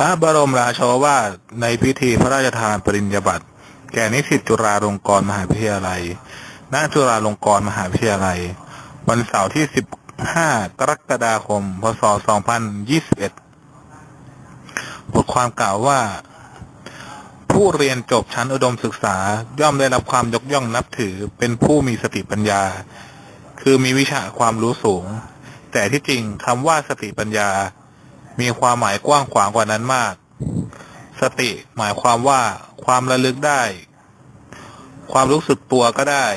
พระบรมราโชวาทในพิธีพระราชทานปริญญาบัตรแก่นิสิตจุฬาลงกรณ์มหาวิทยาลัย ณ จุฬาลงกรณ์มหาวิทยาลัย วันเสาร์ที่ 15 กรกฎาคม พศ 2021 บทความกล่าวว่า ผู้เรียนจบชั้นอุดมศึกษาย่อมได้รับความยกย่องนับถือเป็นผู้มีสติปัญญา คือมีวิชาความรู้สูง แต่ที่จริงคำว่าสติปัญญา มีความหมายกว้างขวางกว่านั้นมาก สติหมายความว่า ความระลึกได้ ความรู้สึกตัวก็ได้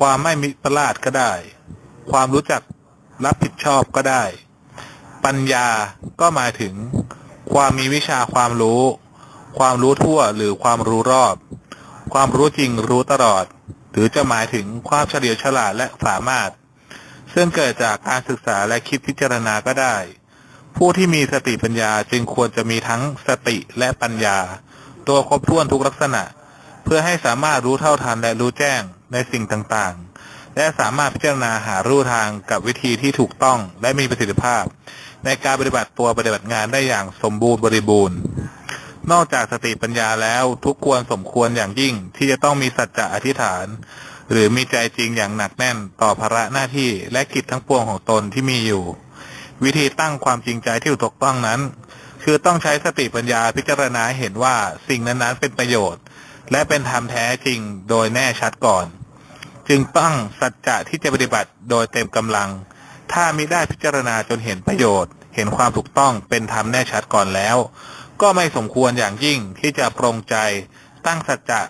ความไม่มิประลาดก็ได้ ความรู้จักรับผิดชอบก็ได้ ปัญญาก็หมายถึง ความมีวิชาความรู้ ความรู้ทั่วหรือความรู้รอบ ความรู้จริงรู้ตลอด หรือจะหมายถึงความเฉลียวฉลาดและสามารถ ซึ่งเกิดจากการศึกษาและคิดพิจารณาก็ได้ ผู้ที่มีสติปัญญาจึงควรจะมีทั้งสติและปัญญา ตัวครบถ้วนทุกลักษณะ เพื่อให้สามารถรู้เท่าทันและรู้แจ้งในสิ่งต่างๆ และสามารถพิจารณาหารูทางกับวิธีที่ถูกต้องและมีประสิทธิภาพ ในการปฏิบัติตัวปฏิบัติงานได้อย่างสมบูรณ์บริบูรณ์ นอกจากสติปัญญาแล้วทุกควรสมควรอย่างยิ่งที่จะต้องมีสัจจะอธิษฐาน หรือมีใจจริงอย่างหนักแน่นต่อภาระหน้าที่และกิจทั้งปวงของตนที่มีอยู่ วิธีตั้งความจริงใจที่ถูกต้องนั้น คือต้องใช้สติปัญญาพิจารณาเห็นว่าสิ่งนั้นๆเป็นประโยชน์ และเป็นธรรมแท้จริงโดยแน่ชัดก่อน จึงตั้งสัจจะที่จะปฏิบัติโดยเต็มกำลัง ถ้ามิได้พิจารณาจนเห็นประโยชน์ เห็นความถูกต้องเป็นธรรมแน่ชัดก่อนแล้ว ก็ไม่สมควรอย่างยิ่งที่จะปรงใจตั้งสัจจะ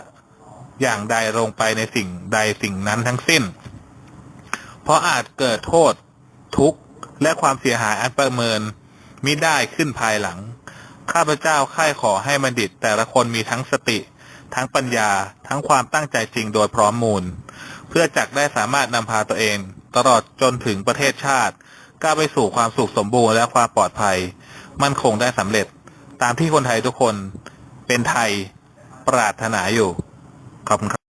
อย่างใดลงไปในสิ่งใดสิ่งนั้นทั้งสิ้น เพราะอาจเกิดโทษทุกข์ และความเสียหายอันประเมินมิได้ขึ้นภายหลัง ข้าพเจ้าค่ายขอให้บัณฑิตแต่ละคนมีทั้งสติ ทั้งปัญญา ทั้งความตั้งใจจริงโดยพร้อมมูล เพื่อจักได้สามารถนำพาตัวเอง ตลอดจนถึงประเทศชาติก้าวไปสู่ความสุขสมบูรณ์และความปลอดภัย มั่นคงได้สำเร็จ ตามที่คนไทยทุกคนเป็นไทยปรารถนาอยู่ขอบคุณครับ